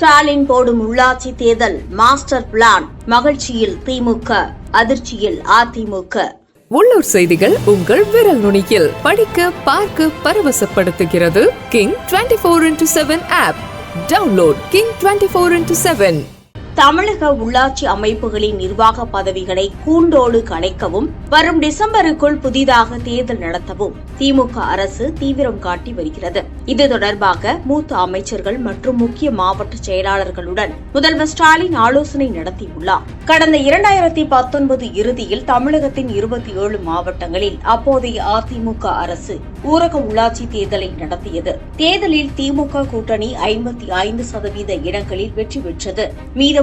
ஸ்டாலின் போடும் உள்ளாட்சி தேர்தல் மாஸ்டர் பிளான். மகிழ்ச்சியில் திமுக அதிர்ச்சியில் அதிமுக. உள்ளூர் செய்திகள் உங்கள் விரல் நுனியில். படிக்க பார்க்க பரவசப்படுத்துகிறது. King twenty four into seven app download king twenty four into seven தமிழக உள்ளாட்சி அமைப்புகளின் நிர்வாக பதவிகளை கூண்டோடு கலைக்கவும் வரும் டிசம்பருக்குள் புதிதாக தேர்தல் நடத்தவும் திமுக அரசு தீவிரம் காட்டி வருகிறது. இது தொடர்பாக மூத்த அமைச்சர்கள் மற்றும் முக்கிய மாவட்ட செயலாளர்களுடன் முதல்வர் ஸ்டாலின் ஆலோசனை நடத்தியுள்ளார். கடந்த இரண்டாயிரத்தி பத்தொன்பது இறுதியில் தமிழகத்தின் இருபத்தி ஏழு மாவட்டங்களில் அப்போதைய அதிமுக அரசு ஊரக உள்ளாட்சி தேர்தலை நடத்தியது. தேர்தலில் திமுக கூட்டணி ஐம்பத்தி ஐந்து சதவீத இடங்களில் வெற்றி பெற்றது.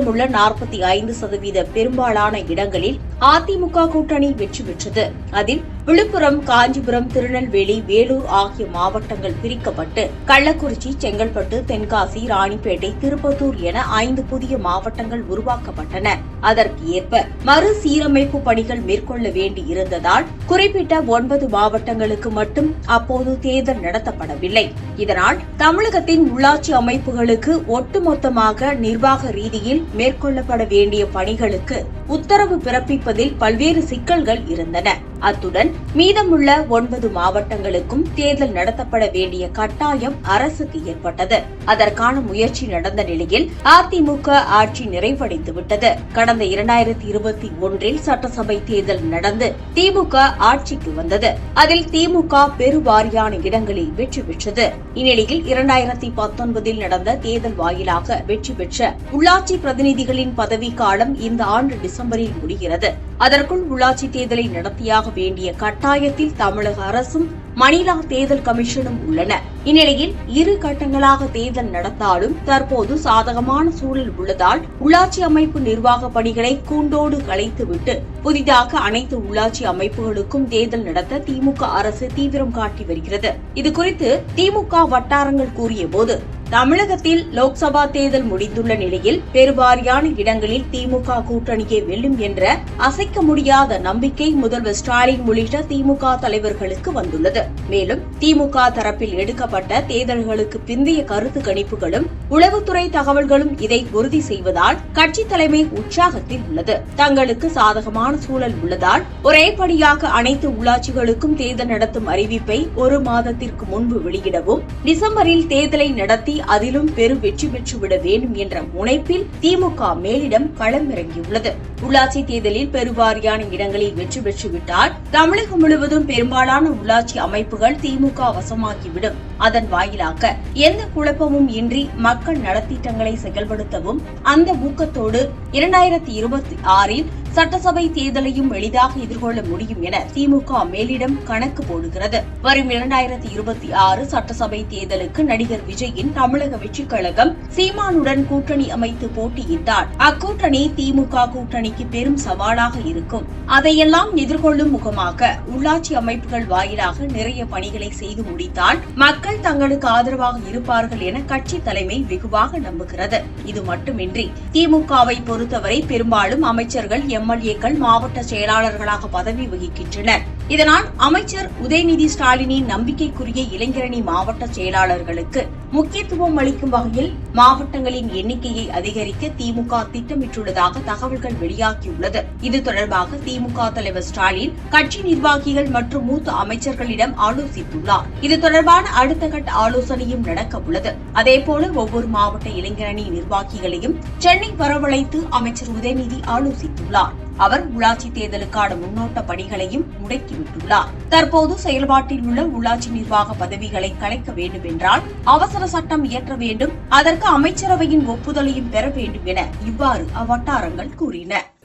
மீதமுள்ள நாற்பத்தி ஐந்து சதவீத பெரும்பாலான இடங்களில் அதிமுக கூட்டணி வெற்றி பெற்றது. அதில் விழுப்புரம் காஞ்சிபுரம் திருநெல்வேலி வேலூர் ஆகிய மாவட்டங்கள் பிரிக்கப்பட்டு கள்ளக்குறிச்சி செங்கல்பட்டு தென்காசி ராணிப்பேட்டை திருப்பத்தூர் என ஐந்து புதிய மாவட்டங்கள் உருவாக்கப்பட்டன. அதற்கு ஏற்ப மறுசீரமைப்பு பணிகள் மேற்கொள்ள வேண்டி இருந்ததால் குறிப்பிட்ட ஒன்பது மாவட்டங்களுக்கு மட்டும் அப்போது தேர்தல் நடத்தப்படவில்லை. இதனால் தமிழகத்தின் உள்ளாட்சி அமைப்புகளுக்கு ஒட்டுமொத்தமாக நிர்வாக ரீதியில் மேற்கொள்ளப்பட வேண்டிய பணிகளுக்கு உத்தரவு பிறப்பிப்பதில் பல்வேறு சிக்கல்கள் இருந்தன. அத்துடன் மீதமுள்ள ஒன்பது மாவட்டங்களுக்கும் தேர்தல் நடத்தப்பட வேண்டிய கட்டாயம் அரசுக்கு ஏற்பட்டது. அதற்கான முயற்சி நடந்த நிலையில் அதிமுக ஆட்சி நிறைவடைந்துவிட்டது. கடந்த இரண்டாயிரத்தி இருபத்தி ஒன்றில் சட்டசபை தேர்தல் நடந்து திமுக ஆட்சிக்கு வந்தது. அதில் திமுக பெருவாரியான இடங்களில் வெற்றி பெற்றது. இந்நிலையில் இரண்டாயிரத்தி பத்தொன்பதில் நடந்த தேர்தல் வாயிலாக வெற்றி பெற்ற உள்ளாட்சி பிரதிநிதிகளின் பதவிக்காலம் இந்த ஆண்டு டிசம்பரில் முடிகிறது. அதற்குள் உள்ளாட்சி தேர்தலை நடத்தியாக வேண்டிய கட்டாயத்தில் தமிழக அரசும் மணிலா தேர்தல் கமிஷனும் உள்ளன. இந்நிலையில் இரு கட்டங்களாக தேர்தல் நடத்தாலும் தற்போது சாதகமான சூழல் உள்ளதால் உள்ளாட்சி அமைப்பு நிர்வாக பணிகளை கூண்டோடு கலைத்துவிட்டு புதிதாக அனைத்து உள்ளாட்சி அமைப்புகளுக்கும் தேர்தல் நடத்த திமுக அரசு தீவிரம் காட்டி வருகிறது. இதுகுறித்து திமுக வட்டாரங்கள் கூறியபோது தமிழகத்தில் லோக்சபா தேர்தல் முடிந்துள்ள நிலையில் பெருவாரியான இடங்களில் திமுக கூட்டணியே வெல்லும் என்ற அசைக்க முடியாத நம்பிக்கை முதல்வர் ஸ்டாலின் உள்ளிட்ட திமுக தலைவர்களுக்கு வந்துள்ளது. மேலும் திமுக தரப்பில் எடுக்கப்பட்ட தேர்தல்களுக்கு பிந்தைய கருத்து கணிப்புகளும் உளவுத்துறை தகவல்களும் இதை உறுதி செய்வதால் கட்சி தலைமை உற்சாகத்தில் உள்ளது. தங்களுக்கு சாதகமான சூழல் உள்ளதால் ஒரே படியாக அனைத்து உள்ளாட்சிகளுக்கும் தேர்தல் நடத்தும் அறிவிப்பை ஒரு மாதத்திற்கு முன்பு வெளியிடவும் டிசம்பரில் தேர்தலை நடத்தி அதிலும் பெரும் வெற்றி பெற்றுவிட வேண்டும் என்ற முனைப்பில் திமுக மேலிடம் களமிறங்கியுள்ளது உள்ளாட்சி தேர்தலில் பெருவாரியான இடங்களில் வெற்றி பெற்றுவிட்டால் தமிழகம் முழுவதும் பெரும்பாலான உள்ளாட்சி அமைப்புகள் திமுக வசமாகிவிடும் அதன் வாயிலாக எந்த குழப்பமும் இன்றி மக்கள் நலத்திட்டங்களை செயல்படுத்தவும் அந்த ஊக்கத்தோடு இரண்டாயிரத்தி இருபத்தி ஆறில் சட்டசபை தேர்தலையும் எளிதாக எதிர்கொள்ள முடியும் என திமுக மேலிடம் கணக்கு போடுகிறது. வரும் இரண்டாயிரத்தி இருபத்தி ஆறு சட்டசபை தேர்தலுக்கு நடிகர் விஜயின் தமிழக வெற்றிக் கழகம் சீமானுடன் கூட்டணி அமைத்து போட்டியிட்டால் அக்கூட்டணி திமுக கூட்டணிக்கு பெரும் சவாலாக இருக்கும். அதையெல்லாம் எதிர்கொள்ளும் முகமாக உள்ளாட்சி அமைப்புகள் வாயிலாக நிறைய பணிகளை செய்து முடித்தால் மக்கள் தங்களுக்கு ஆதரவாக இருப்பார்கள் என கட்சி தலைமை வெகுவாக நம்புகிறது. இது மட்டுமின்றி திமுகவை பொறுத்தவரை பெரும்பாலும் அமைச்சர்கள் எம்எல்ஏக்கள் மாவட்ட செயலாளர்களாக பதவி வகிக்கின்றனர். இதனால் அமைச்சர் உதயநிதி ஸ்டாலினின் நம்பிக்கைக்குரிய இளைஞரணி மாவட்ட செயலாளர்களுக்கு முக்கியத்துவம் அளிக்கும் வகையில் மாவட்டங்களின் எண்ணிக்கையை அதிகரிக்க திமுக திட்டமிட்டுள்ளதாக தகவல்கள் வெளியாகியுள்ளது. இது தொடர்பாக திமுக தலைவர் ஸ்டாலின் கட்சி நிர்வாகிகள் மற்றும் மூத்த அமைச்சர்களிடம் ஆலோசித்துள்ளார். இது தொடர்பான அடுத்த கட்ட ஆலோசனையும் நடக்க உள்ளது அதேபோல ஒவ்வொரு மாவட்ட இளைஞரணி நிர்வாகிகளையும் சென்னை வரவழைத்து அமைச்சர் உதயநிதி ஆலோசித்துள்ளார். அவர் உள்ளாட்சி தேர்தலுக்கான முன்னோட்ட பணிகளையும் முடக்கிவிட்டுள்ளார் தற்போது செயல்பாட்டில் உள்ள உள்ளாட்சி நிர்வாக பதவிகளை கலைக்க வேண்டும் என்றால் அவசர சட்டம் இயற்ற வேண்டும் அதற்கு அமைச்சரவையின் ஒப்புதலையும் பெற வேண்டும் என இவ்வாறு அவ்வட்டாரங்கள் கூறின.